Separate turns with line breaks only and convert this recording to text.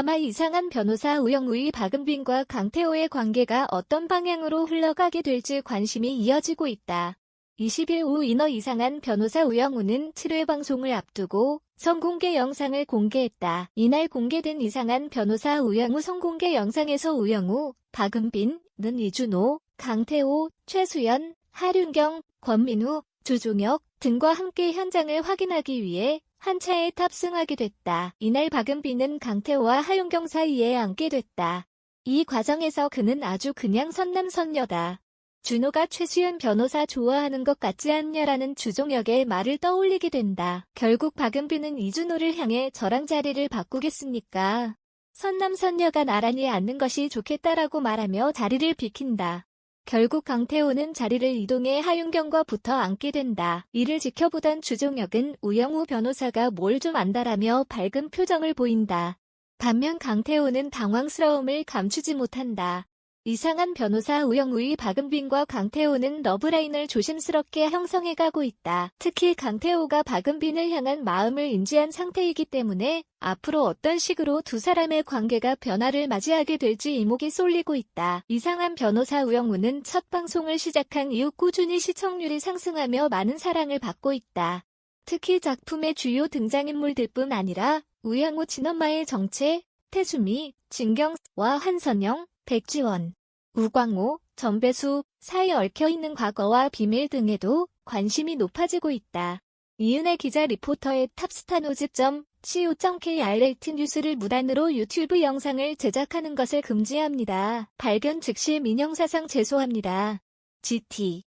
드라마 이상한 변호사 우영우의 박은빈과 강태호의 관계가 어떤 방향으로 흘러가게 될지 관심이 이어지고 있다. 20일 오후 인어 이상한 변호사 우영우는 7회 방송을 앞두고 성공개 영상을 공개했다. 이날 공개된 이상한 변호사 우영우 성공개 영상에서 우영우, 박은빈은 이준호, 강태호, 최수연, 하륜경, 권민우, 주종혁 등과 함께 현장을 확인하기 위해 한 차에 탑승하게 됐다. 이날 박은빈은 강태호와 하윤경 사이에 앉게 됐다. 이 과정에서 그는 아주 그냥 선남선녀다. 준호가 최수연 변호사 좋아하는 것 같지 않냐라는 주종혁의 말을 떠올리게 된다. 결국 박은빈은 이준호를 향해 저랑 자리를 바꾸겠습니까? 선남선녀가 나란히 앉는 것이 좋겠다라고 말하며 자리를 비킨다. 결국 강태호는 자리를 이동해 하윤경과 붙어 앉게 된다. 이를 지켜보던 주종혁은 우영우 변호사가 뭘 좀 안다라며 밝은 표정을 보인다. 반면 강태호는 당황스러움을 감추지 못한다. 이상한 변호사 우영우의 박은빈과 강태호는 러브라인을 조심스럽게 형성해 가고 있다. 특히 강태호가 박은빈을 향한 마음을 인지한 상태이기 때문에 앞으로 어떤 식으로 두 사람의 관계가 변화를 맞이하게 될지 이목이 쏠리고 있다. 이상한 변호사 우영우는 첫 방송을 시작한 이후 꾸준히 시청률이 상승하며 많은 사랑을 받고 있다. 특히 작품의 주요 등장인물들뿐 아니라 우영우 친엄마의 정체, 태수미, 진경와 한선영, 백지원, 우광호, 전배수 사이 얽혀있는 과거와 비밀 등에도 관심이 높아지고 있다. 이은혜 기자 리포터의 탑스타노즈.co.kr 뉴스를 무단으로 유튜브 영상을 제작하는 것을 금지합니다. 발견 즉시 민형사상 제소합니다. GT